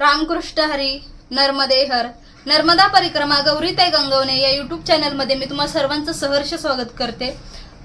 रामकृष्ण हरी नर्मदे हर. नर्मदा परिक्रमा गौरी ते गंगवणे या युट्यूब चॅनलमध्ये मी तुम्हाला सर्वांचं सहर्ष स्वागत करते.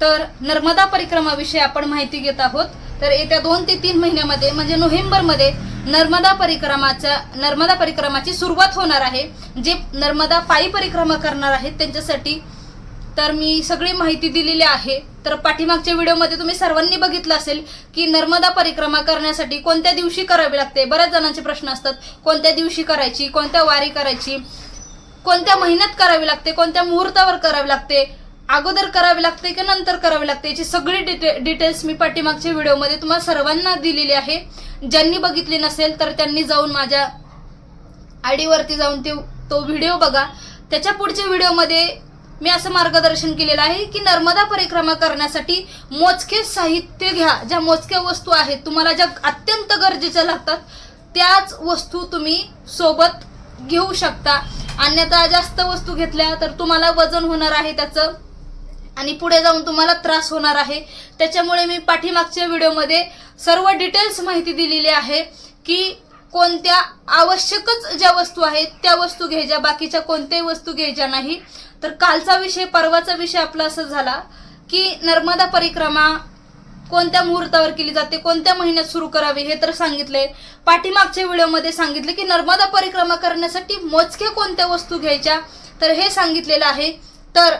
तर नर्मदा परिक्रमाविषयी आपण माहिती घेत आहोत. तर येत्या दोन ते तीन महिन्यामध्ये म्हणजे नोव्हेंबरमध्ये नर्मदा परिक्रमाच्या नर्मदा परिक्रमाची सुरुवात होणार आहे. जे नर्मदा पायी परिक्रमा करणार आहेत त्यांच्यासाठी तर मी सगळी माहिती दिलेली आहे. तर पाठीमागच्या व्हिडिओमध्ये तुम्ही सर्वांनी बघितलं असेल की नर्मदा परिक्रमा करण्यासाठी कोणत्या दिवशी करावी लागते? बऱ्याच जणांचे प्रश्न असतात. कोणत्या दिवशी करायची? कोणत्या वारी करायची? कोणत्या महिन्यात करावी लागते? कोणत्या मुहूर्तावर करावी लागते? अगोदर करावी लागते की नंतर करावी लागते? याची सगळी डिटे डिटेल्स मी पाठीमागच्या व्हिडिओमध्ये तुम्हाला सर्वांना दिलेली आहे. ज्यांनी बघितली नसेल तर त्यांनी जाऊन माझ्या आयडीवरती जाऊन ते तो व्हिडिओ बघा. त्याच्या पुढच्या व्हिडिओमध्ये मी असं मार्गदर्शन केलेलं आहे की नर्मदा परिक्रमा करण्यासाठी मोजके साहित्य घ्या. ज्या मोजक्या वस्तू आहेत तुम्हाला ज्या अत्यंत गरजेच्या लागतात त्याच वस्तू तुम्ही सोबत घेऊ शकता. अन्यथा जास्त वस्तू घेतल्या तर तुम्हाला वजन होणार आहे त्याचं आणि पुढे जाऊन तुम्हाला त्रास होणार आहे. त्याच्यामुळे मी पाठीमागच्या व्हिडिओमध्ये सर्व डिटेल्स माहिती दिलेली आहे की कोणत्या आवश्यकच ज्या वस्तू आहेत त्या वस्तू घ्यायच्या बाकीच्या कोणत्याही वस्तू घ्यायच्या नाही. तर कालचा विषय परवाचा विषय आपला असं झाला की नर्मदा परिक्रमा कोणत्या मुहूर्तावर केली जाते कोणत्या महिन्यात सुरू करावी हे तर सांगितले. पाठीमागच्या व्हिडिओमध्ये सांगितले की नर्मदा परिक्रमा करण्यासाठी मोजक्या कोणत्या वस्तू घ्यायच्या तर हे सांगितलेलं आहे. तर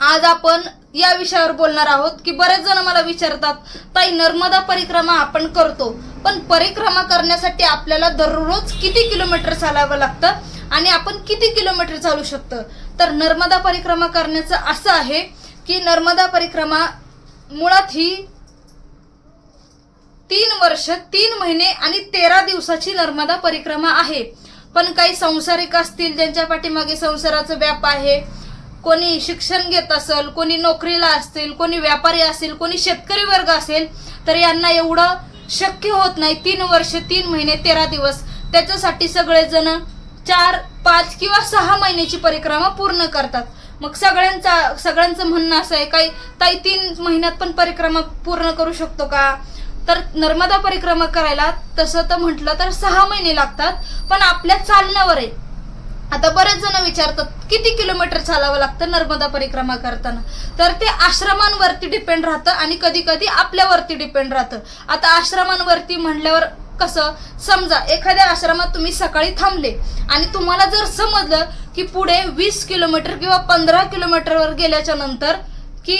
आज आपण या विषयावर बोलणार आहोत की बरेच जण मला विचारतात ताई नर्मदा परिक्रमा आपण करतो पण परिक्रमा करण्यासाठी आपल्याला दररोज किती किलोमीटर चालावं लागतं आणि आपण किती किलोमीटर चालू शकतो? तर नर्मदा परिक्रमा करण्याचं असं आहे की नर्मदा परिक्रमा मुळात ही तीन वर्ष तीन महिने आणि तेरा दिवसाची नर्मदा परिक्रमा आहे. पण काही संसारिक असतील ज्यांच्या पाठीमागे संसाराचा व्याप आहे कोणी शिक्षण घेत असेल कोणी नोकरीला असतील कोणी व्यापारी असेल कोणी शेतकरी वर्ग असेल तर यांना एवढं शक्य होत नाही. तीन वर्ष तीन महिने तेरा दिवस. त्याच्यासाठी सगळेजण चार पाच किंवा सहा महिन्याची परिक्रमा पूर्ण करतात. मग सगळ्यांचा सगळ्यांचं म्हणणं असं आहे काही ताई तीन महिन्यात पण परिक्रमा पूर्ण करू शकतो का? तर नर्मदा परिक्रमा करायला तसं तर म्हटलं तर सहा महिने लागतात पण आपल्या चालण्यावर आहे. आता बरेच जण विचारतात किती किलोमीटर चालावं लागतं नर्मदा परिक्रमा करताना? तर ते आश्रमांवरती डिपेंड राहतं आणि कधी कधी आपल्यावरती डिपेंड राहतं. आता आश्रमांवरती म्हणल्यावर कसं? समजा एखाद्या आश्रमात तुम्ही सकाळी थांबले आणि तुम्हाला जर समजलं की पुढे वीस किलोमीटर किंवा पंधरा किलोमीटरवर गेल्याच्यानंतर की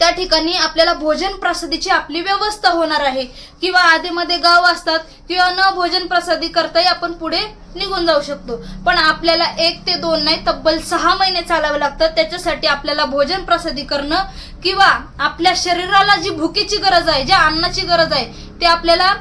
त्या ठिकाणी आपल्याला भोजन प्रसादीची आपली व्यवस्था होणार आहे किंवा आधीमध्ये गाव असतात किंवा न भोजन प्रसादी करताही आपण पुढे निघून जाऊ शकतो. पण आपल्याला एक ते दोन नाही तब्बल सहा महिने चालावं लागतं त्याच्यासाठी आपल्याला भोजन प्रसादी करणं किंवा आपल्या शरीराला जी भुकेची गरज आहे ज्या अन्नाची गरज आहे ते आपल्याला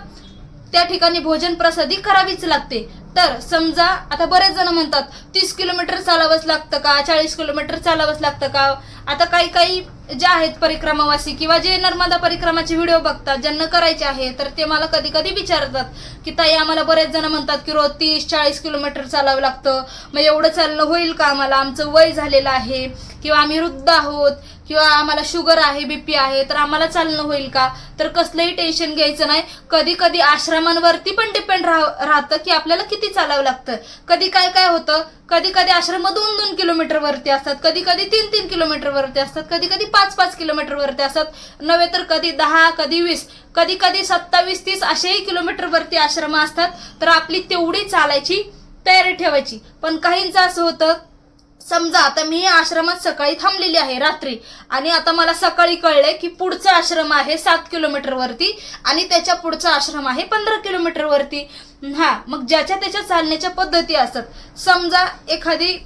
त्या ठिकाणी भोजन प्रसादी करावीच लागते. तर समजा आता बरेच जण म्हणतात तीस किलोमीटर चालावंच लागतं का चाळीस किलोमीटर चालावंच लागतं का? आता काही काही जे आहेत परिक्रमावासी किंवा जे नर्मदा परिक्रमाचे व्हिडिओ बघतात ज्यांना करायचे आहे तर ते मला कधी कधी विचारतात की ताई आम्हाला बरेच जण म्हणतात की रोज तीस चाळीस किलोमीटर चालावं लागतं. मग एवढं चालणं होईल का आम्हाला? आमचं वय झालेलं आहे. किंवा आम्ही वृद्ध आहोत. किंवा आम्हाला शुगर आहे बीपी आहे तर आम्हाला चालणं होईल का? तर कसलंही टेन्शन घ्यायचं नाही. कधी कधी आश्रमांवरती पण डिपेंड राह राहतं की आपल्याला किती चालावं लागतं. कधी काय काय होतं? कधी कधी आश्रम दोन दोन किलोमीटर वरती असतात. कधी कधी तीन तीन किलोमीटर वरती असतात. कधी कधी पाच पाच किलोमीटर वरती असतात. नव्हे तर कधी दहा कधी वीस. कधी कधी सत्तावीस तीस असेही किलोमीटर वरती आश्रम असतात. तर आपली तेवढी चालायची तयारी ठेवायची. पण काहींचं असं होतं समजा आता मी आश्रमात सकाळी थांबलेली आहे रात्री. आणि आता मला सकाळी कळलंय की पुढचा आश्रम आहे सात किलोमीटरवरती आणि त्याच्या पुढचा आश्रम आहे पंधरा किलोमीटरवरती हा मग ज्याच्या त्याच्या चालण्याच्या पद्धती असतात. समजा एखादी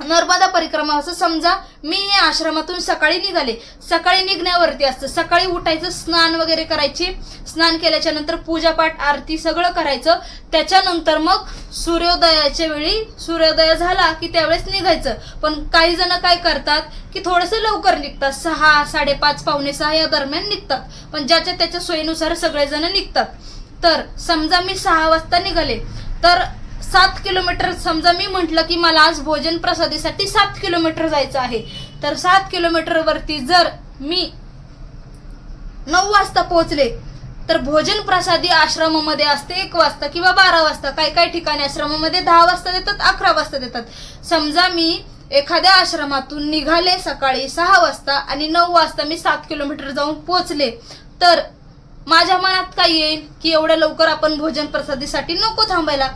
नर्मदा परिक्रमा असं समजा मी या आश्रमातून सकाळी निघाले. सकाळी निघण्यावरती असतं. सकाळी उठायचं स्नान वगैरे करायची. स्नान केल्याच्यानंतर पूजापाठ आरती सगळं करायचं. त्याच्यानंतर मग सूर्योदयाच्या वेळी सूर्योदय झाला की त्यावेळेस निघायचं. पण काही जण काय करतात की थोडंसं लवकर निघतात. सहा साडेपाच पावणे सहा या दरम्यान निघतात. पण ज्याच्या त्याच्या सोयीनुसार सगळेजण निघतात. तर समजा मी सहा वाजता निघाले. तर सात किलोमीटर समजा मी म्हटलं की मला आज भोजन प्रसादीसाठी सात किलोमीटर जायचं आहे. तर सात किलोमीटर वरती जर मी नऊ वाजता पोहोचले तर भोजन प्रसादी आश्रमामध्ये असते एक वाजता किंवा बारा वाजता. काही काही ठिकाणी आश्रमामध्ये दहा वाजता देतात अकरा वाजता देतात. समजा मी एखाद्या आश्रमातून निघाले सकाळी सहा वाजता आणि नऊ वाजता मी सात किलोमीटर जाऊन पोचले तर माझ्या मनात काय येईल की एवढ्या लवकर आपण भोजन प्रसादीसाठी नको थांबायला?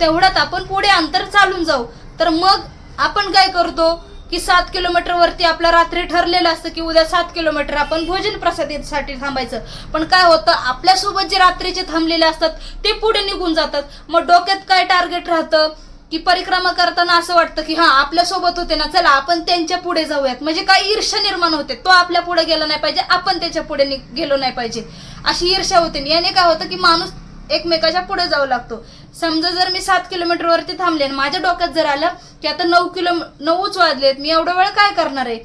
तेवढ्यात आपण पुढे अंतर चालून जाऊ. तर मग आपण काय करतो की सात किलोमीटर वरती रात्री ठरलेलं असतं की उद्या सात किलोमीटर आपण भोजन प्रसादीसाठी थांबायचं. पण काय होतं आपल्यासोबत जे रात्रीचे थांबलेले असतात ते पुढे निघून जातात. मग डोक्यात काय टार्गेट राहतं? की परिक्रमा करताना असं वाटतं की हा आपल्यासोबत होते ना चला आपण त्यांच्या पुढे जाऊयात. म्हणजे काय ईर्ष्या निर्माण होते. तो आपल्या पुढे गेला नाही पाहिजे आपण त्याच्या पुढे नि- गेलो नाही पाहिजे. अशी ईर्ष्या होते. याने काय होतं की माणूस एकमेकाच्या पुढे जाऊ लागतो. समजा जर मी सात किलोमीटर वरती थांबले आणि माझ्या डोक्यात जर आलं की आता नऊ किलो नऊच वाजलेत मी एवढा वेळ काय करणार आहे?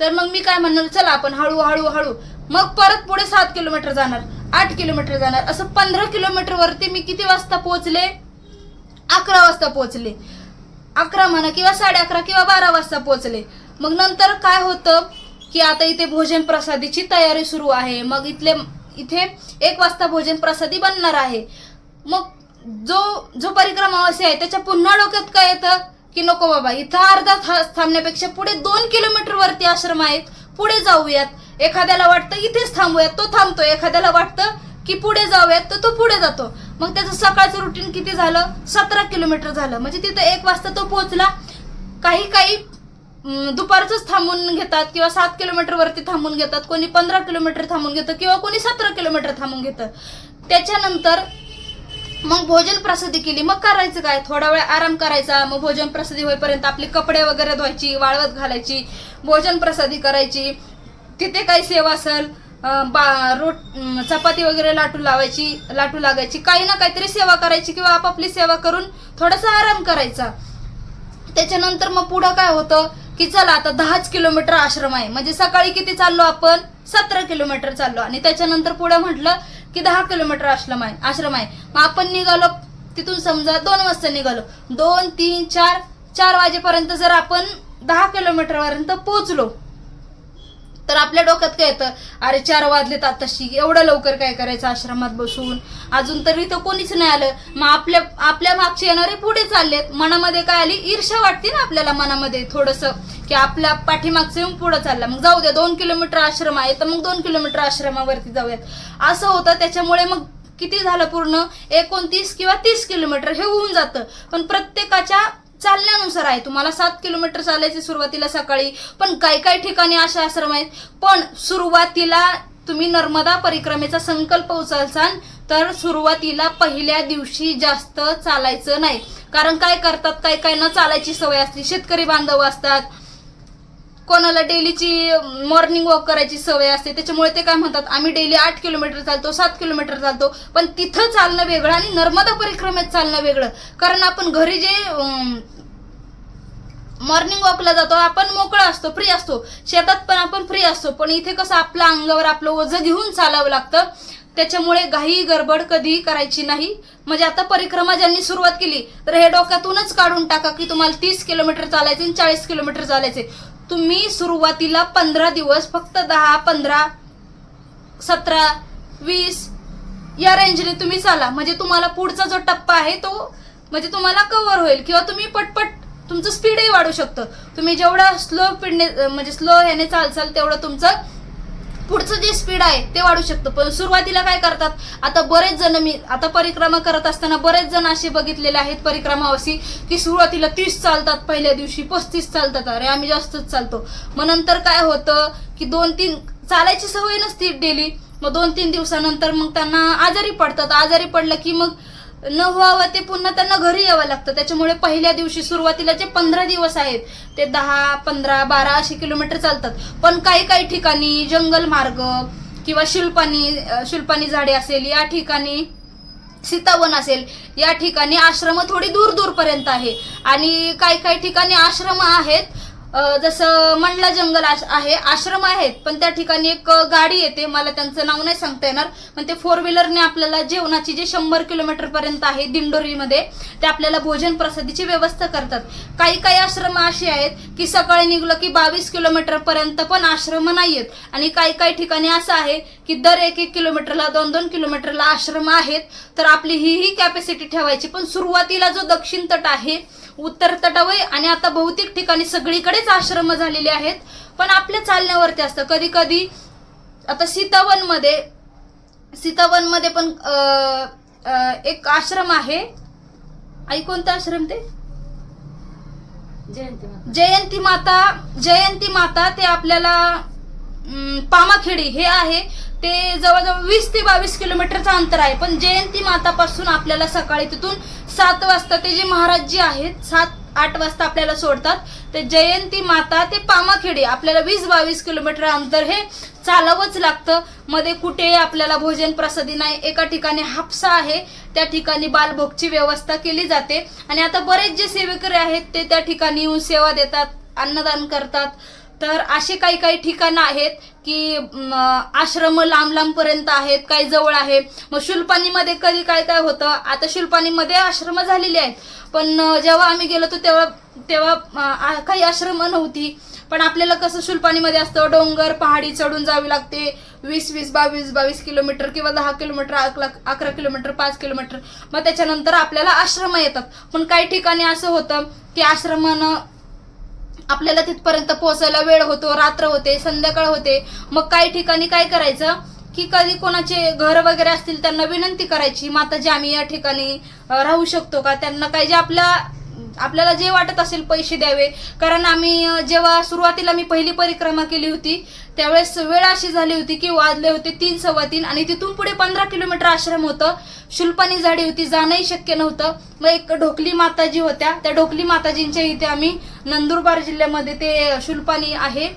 तर मग मी काय म्हणणार चला आपण हळू हळू हळू. मग परत पुढे सात किलोमीटर जाणार आठ किलोमीटर जाणार. असं पंधरा किलोमीटर वरती मी किती वाजता पोहोचले? अकरा वाजता पोहोचले. अकरा म्हणा किंवा साडे अकरा किंवा बारा वाजता पोहोचले. मग नंतर काय होतं की आता इथे भोजन प्रसादीची तयारी सुरू आहे. मग इथले इथे एक वाजता भोजन प्रसादी बनणार आहे. मग जो जो परिक्रमावासी आहे त्याच्या पुन्हा डोक्यात काय येतं? की नको बाबा इथं अर्धा थांबण्यापेक्षा पुढे दोन किलोमीटर वरती आश्रम आहेत. पुढे जाऊयात. एखाद्याला वाटतं इथेच थांबूयात तो थांबतो एखाद्याला वाटतं की पुढे जाऊयात तर तो पुढे जातो. मग त्याचं सकाळचं रुटीन किती झालं? सतरा किलोमीटर झालं. म्हणजे तिथं एक वाजता तो पोहोचला. काही काही दुपारचंच थांबून घेतात किंवा सात किलोमीटर वरती थांबून घेतात. कोणी पंधरा किलोमीटर थांबून घेतं किंवा कोणी सतरा किलोमीटर थांबून घेतं. त्याच्यानंतर मग भोजन प्रसादी केली. मग करायचं काय? थोडा वेळ आराम करायचा. मग भोजन प्रसादी होईपर्यंत आपले कपडे वगैरे धुवायची वाळवत घालायची भोजन प्रसादी करायची. तिथे काही सेवा असेल बा रोट चपाती वगैरे लाटू लावायची लाटू लागायची. काही ना काहीतरी सेवा करायची किंवा आपापली सेवा करून थोडासा आराम करायचा. त्याच्यानंतर मग पुढं काय होतं की चला आता दहाच किलोमीटर आश्रम आहे. म्हणजे सकाळी किती चाललो आपण? सतरा किलोमीटर चाललो. आणि त्याच्यानंतर पुढे म्हटलं की दहा किलोमीटर आश्रम आहे आश्रम आहे. मग आपण निघालो तिथून समजा दोन वाजता निघालो. दोन तीन चार चार वाजेपर्यंत जर आपण दहा किलोमीटरपर्यंत पोचलो पोहोचलो तर आपल्या डोक्यात काय येतं? अरे चार वाजलेत आताशी एवढं लवकर काय करायचं आश्रमात बसून? अजून तरी तर कोणीच नाही आलं. मग आपल्या आपल्या मागचे येणारे पुढे चाललेत. मनामध्ये काय आली? ईर्ष्या वाटते ना आपल्याला मनामध्ये थोडंसं की आपल्या पाठीमागचं येऊन पुढं चालला. मग जाऊ द्या दोन किलोमीटर आश्रम आहे तर मग दोन किलोमीटर आश्रमावरती जाऊयात. असं होतं त्याच्यामुळे मग किती झालं पूर्ण? एकोणतीस किंवा तीस किलोमीटर हे होऊन जातं. पण प्रत्येकाच्या चालण्यानुसार आहे. तुम्हाला सात किलोमीटर चालायचे सुरुवातीला सकाळी पण काही काही ठिकाणी असे आश्रम आहेत. पण सुरुवातीला तुम्ही नर्मदा परिक्रमेचा संकल्प उचलसाल तर सुरुवातीला पहिल्या दिवशी जास्त चालायचं नाही. कारण काय करतात काही काही न चालायची सवय असते. शेतकरी बांधव असतात कोणाला डेलीची मॉर्निंग वॉक करायची सवय असते त्याच्यामुळे ते काय म्हणतात आम्ही डेली आठ किलोमीटर चालतो सात किलोमीटर चालतो पण तिथं चालणं वेगळं आणि नर्मदा परिक्रमेत चालणं वेगळं. कारण आपण घरी जे मॉर्निंग वॉकला जातो आपण मोकळा असतो फ्री असतो. शेतात पण आपण फ्री असतो पण इथे कसं आपल्या अंगावर आपलं ओझं घेऊन चालावं लागतं. त्याच्यामुळे घाई गडबड कधी करायची नाही. म्हणजे आता परिक्रमा ज्यांनी सुरुवात केली तर हे डोक्यातूनच काढून टाका की तुम्हाला तीस किलोमीटर चालायचे आणि चाळीस किलोमीटर चालायचे. तुम्ही सुरुवातीला पंधरा दिवस फक्त दहा पंधरा सतरा वीस या रेंजने तुम्ही चाला. म्हणजे तुम्हाला पुढचा जो टप्पा आहे तो म्हणजे तुम्हाला कव्हर होईल. किंवा तुम्ही पटपट तुमचं स्पीडही वाढू शकतं. तुम्ही जेवढा स्लो स्पीडने म्हणजे स्लो ह्याने चालचाल तेवढं तुमचं पुढचं जे स्पीड आहे ते वाढू शकतं. पण सुरुवातीला काय करतात? आता बरेच जण मी आता परिक्रमा करत असताना बरेच जण असे बघितलेले आहेत परिक्रमावासी की सुरुवातीला तीस चालतात पहिल्या दिवशी पस्तीस चालतात. अरे आम्ही जास्तच चालतो. मग नंतर काय होतं की दोन तीन चालायची सवय नसती डेली मग दोन तीन दिवसानंतर मग त्यांना आजारी पडतात. आजारी पडलं की मग न व्हावं ते पुन्हा त्यांना घरी यावं लागतं. त्याच्यामुळे पहिल्या दिवशी सुरुवातीला जे पंधरा दिवस आहेत ते दहा पंधरा बारा असे किलोमीटर चालतात. पण काही काही ठिकाणी जंगल मार्ग किंवा शिल्पानी शिल्पानी झाडे असेल या ठिकाणी सीतावन असेल या ठिकाणी आश्रम थोडी दूर दूरपर्यंत आहे. आणि काही काही ठिकाणी आश्रम आहेत जसं मंडला जंगल आश- आहे आश्रम आहेत पण त्या ठिकाणी एक गाडी येते. मला त्यांचं नाव नाही सांगता येणार पण ते फोर व्हीलरने आपल्याला जेवणाची जे शंभर किलोमीटर पर्यंत आहे दिंडोरीमध्ये ते आपल्याला भोजन प्रसादीची व्यवस्था करतात. काही काही आश्रम अशी आहेत की सकाळी निघलं की बावीस किलोमीटर पर्यंत पण आश्रम नाहीयेत. आणि काही काही ठिकाणी असं आहे की दर एक एक किलोमीटरला दोन दोन किलोमीटरला आश्रम आहेत तर आपली ही ही कॅपॅसिटी ठेवायची. पण सुरुवातीला जो दक्षिण तट आहे उत्तर तटावर आणि आता बहुतेक ठिकाणी सगळीकडेच आश्रम झालेले आहेत. पण आपल्या चालण्यावरती असतं. कधी कधी आता सीतावनमध्ये सीतावनमध्ये पण एक आश्रम आहे. आई कोणता आश्रम ते? जयंती माता. जयंती माता जयंती माता ते आपल्याला पामाखेडी हे आहे. ते जवळजवळ वीस ते बावीस किलोमीटरचं अंतर आहे. पण जयंती मातापासून आपल्याला सकाळी तिथून सात वाजता ते जे महाराज जी आहेत सात आठ वाजता आपल्याला सोडतात. ते जयंती माता ते पामाखेडी आपल्याला वीस बावीस किलोमीटर अंतर हे चालवच लागतं. मध्ये कुठे आपल्याला भोजन प्रसादी नाही. एका ठिकाणी हापसा आहे. त्या ठिकाणी बालभोगची व्यवस्था केली जाते. आणि आता बरेच जे सेवेकरी आहेत ते त्या ठिकाणी येऊन सेवा देतात अन्नदान करतात. तर असे काही काही ठिकाणं आहेत की आश्रम लांब लांब पर्यंत आहेत काही जवळ आहे. मग शुलपाणीमध्ये कधी काय काय होतं? आता शुलपाणीमध्ये आश्रम झालेले आहेत. पण जेव्हा आम्ही गेलो होतो तेव्हा तेव्हा आ- काही आश्रम नव्हती. पण आपल्याला कसं शुलपाणीमध्ये असतं डोंगर पहाडी चढून जावी लागते. वीस वीस बावीस बावीस किलोमीटर किंवा दहा किलोमीटर अकरा अकरा किलोमीटर पाच किलोमीटर. मग त्याच्यानंतर आपल्याला आश्रम येतात. पण काही ठिकाणी असं होतं की आश्रमानं आपल्याला तिथपर्यंत पोहोचायला वेळ होतो रात्र होते संध्याकाळ होते. मग काही ठिकाणी काय करायचं की कधी कोणाचे घर वगैरे असतील त्यांना विनंती करायची माताजी आम्ही या ठिकाणी राहू शकतो का? त्यांना काही जे आपल्या आपल्याला जे वाटत असेल पैसे द्यावे. कारण आम्ही जेव्हा सुरुवातीला मी पहिली परिक्रमा केली होती त्यावेळेस वेळ अशी झाली होती की वाजले होते तीन सव्वा तीन आणि तिथून पुढे पंधरा किलोमीटर आश्रम होतं. शुल्पानी झाडी होती जाणंही शक्य नव्हतं. मग एक ढोकली माताजी होत्या. त्या ढोकली माताजींच्या इथे आम्ही नंदुरबार जिल्ह्यामध्ये ते शुल्पानी आहे.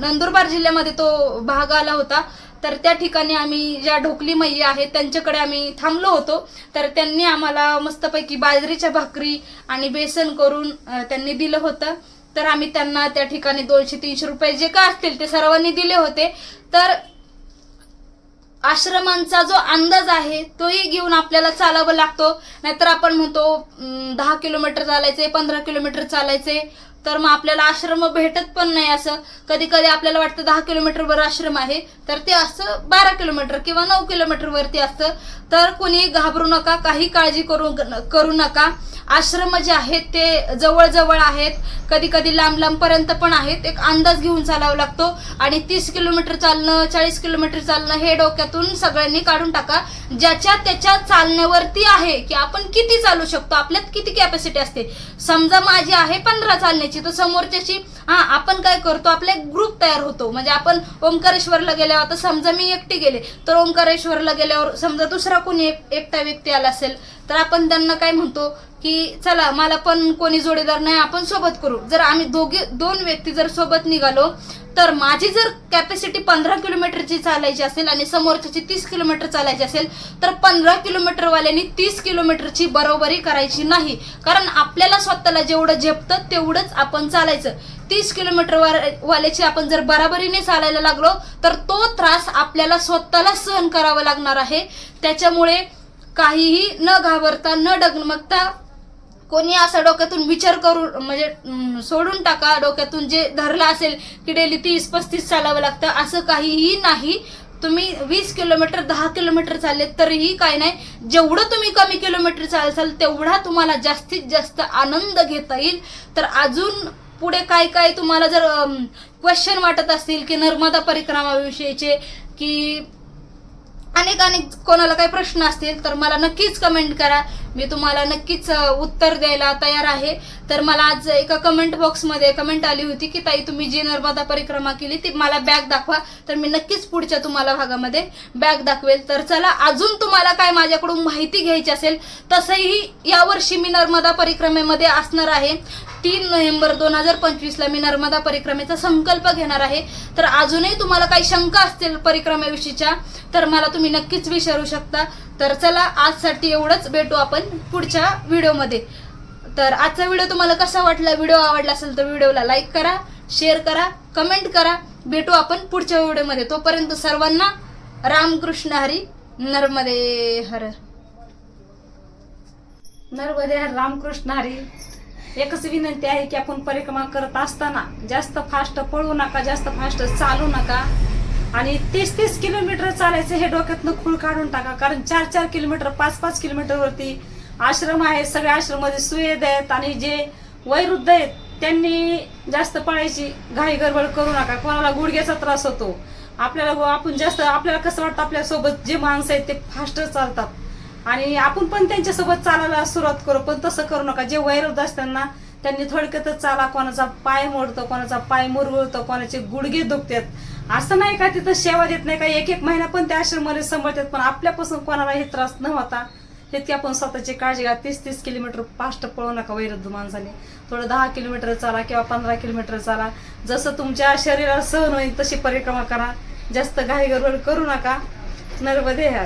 नंदुरबार जिल्ह्यामध्ये तो भाग आला होता. तर त्या ठिकाणी आम्ही ज्या ढोकली मैया आहेत त्यांच्याकडे आम्ही थांबलो होतो. तर त्यांनी आम्हाला मस्तपैकी बाजरीच्या भाकरी आणि बेसन करून त्यांनी दिलं होतं. तर आम्ही त्यांना त्या ठिकाणी दोनशे तीनशे रुपये जे काय असतील ते सर्वांनी दिले होते. तर आश्रमांचा जो अंदाज आहे तोही घेऊन आपल्याला चालावं लागतो. नाहीतर आपण म्हणतो दहा किलोमीटर चालायचे पंधरा किलोमीटर चालायचे तर मग आपल्याला आश्रम भेटत पण नाही असं. कधी कधी आपल्याला वाटतं दहा किलोमीटरवर आश्रम आहे तर ते असं बारा किलोमीटर किंवा नऊ किलोमीटरवरती असतं. तर कोणी घाबरू नका काही काळजी करू करू नका. आश्रम जे आहेत ते जवळजवळ आहेत. कधी कधी लांब लांबपर्यंत पण आहेत. एक अंदाज घेऊन चालावा लागतो. आणि तीस किलोमीटर चालणं चाळीस किलोमीटर चालणं हे डोक्यातून सगळ्यांनी काढून टाका. ज्याच्या त्याच्या चालण्यावरती आहे की आपण किती चालू शकतो आपल्यात किती कॅपॅसिटी असते. समजा माझी आहे पंधरा चालण्याची. तर समोरच्याची हा आपण काय करतो आपला एक ग्रुप तयार होतो. म्हणजे आपण ओंकारेश्वरला गेल्यावर आता समजा मी एकटी गेले तर ओंकारेश्वरला गेल्यावर समजा दुसरा कोणी एक एकटा व्यक्ती आला असेल तर आपण त्यांना काय म्हणतो की चला मला पण कोणी जोडीदार नाही आपण सोबत करू. जर आम्ही दोघे दोन व्यक्ती जर सोबत निघालो तर माझी जर कॅपॅसिटी पंधरा किलोमीटरची चालायची असेल आणि समोरच्याची तीस किलोमीटर चालायची असेल तर पंधरा किलोमीटरवाल्यांनी तीस किलोमीटरची बरोबरी करायची नाही. कारण आपल्याला स्वतःला जेवढं झेपतं तेवढंच आपण चालायचं. तीस किलोमीटर वाल्याची आपण जर बराबरीने चालायला लागलो तर तो त्रास आपल्याला स्वतःला सहन करावा लागणार आहे. त्याच्यामुळे काहीही न घाबरता न डगमगता कोणी असा डोक्यातून विचार करून म्हणजे सोडून टाका डोक्यातून जे धरलं असेल की डेली तीस पस्तीस चालावं लागतं असं काहीही नाही. तुम्ही वीस किलोमीटर दहा किलोमीटर चालले तरीही काय नाही. जेवढं तुम्ही कमी किलोमीटर चालसाल तेवढा तुम्हाला जास्तीत जास्त आनंद घेता येईल. तर अजून पुढे काय काय तुम्हाला जर क्वेश्चन वाटत असतील की नर्मदा परिक्रमाविषयीचे की अनेक अनेक कोणाला काही प्रश्न असतील तर मला नक्कीच कमेंट करा. मी तुम्हाला नक्कीच उत्तर द्यायला तयार आहे. तर मला आज एका कमेंट बॉक्समध्ये कमेंट आली होती की ताई तुम्ही जी नर्मदा परिक्रमा केली ती मला बॅग दाखवा. तर मी नक्कीच पुढच्या तुम्हाला भागामध्ये बॅग दाखवेल. तर चला अजून तुम्हाला काय माझ्याकडून माहिती घ्यायची असेल तसंही यावर्षी मी नर्मदा परिक्रमेमध्ये असणार आहे. तीन नोव्हेंबर दोन हजार पंचवीसला मी नर्मदा परिक्रमेचा संकल्प घेणार आहे. तर अजूनही तुम्हाला काही शंका असतील परिक्रमेविषयीच्या तर मला तुम्ही नक्कीच विचारू शकता. तर चला आजसाठी एवढंच. भेटू आपण पुढच्या व्हिडिओमध्ये. तर आजचा व्हिडिओ तुम्हाला कसा वाटला व्हिडिओ आवडला असेल तर व्हिडिओला लाईक करा शेअर करा कमेंट करा. भेटू आपण पुढच्या व्हिडिओमध्ये. तोपर्यंत सर्वांना रामकृष्ण हरी नर्मदे हर. नर्मदे हर रामकृष्ण हरी. एकच विनंती आहे की आपण परिक्रमा करत असताना जास्त फास्ट पळू नका जास्त फास्ट चालू नका. आणि तीस तीस किलोमीटर चालायचं हे डोक्यातनं खूळ काढून टाका. कारण चार चार किलोमीटर पाच पाच किलोमीटर वरती आश्रम आहे. सगळ्या आश्रममध्ये सुवेद आहेत आणि जे वयवृद्ध आहेत त्यांनी जास्त पळायची घाई गडबड करू नका. कोणाला गुडघ्याचा त्रास होतो. आपल्याला व- आपण जास्त आपल्याला कसं वाटतं आपल्यासोबत जे माणसं आहेत ते फास्ट चालतात. आणि आपण पण त्यांच्यासोबत चालायला सुरुवात करू पण तसं करू नका. जे वैरुद्ध असताना त्यांनी थोडक्यातच चाला. कोणाचा पाय मोडतो कोणाचा पाय मुरगळतो कोणाचे गुडघे दुखतात. असं नाही का तिथं सेवा देत नाही का? एक एक महिना पण त्या आश्रमाला सांभाळतात पण आपल्यापासून कोणालाही त्रास न होता तितकी आपण स्वतःची काळजी घ्या. तीस तीस किलोमीटर फास्ट पळू नका वैरुद्ध माणसाने. थोडं दहा किलोमीटर चाला किंवा पंधरा किलोमीटर चाला. जसं तुमच्या शरीराला सहन होईल तशी परिक्रमा करा. जास्त घाई करू नका. नर्वदे ह्या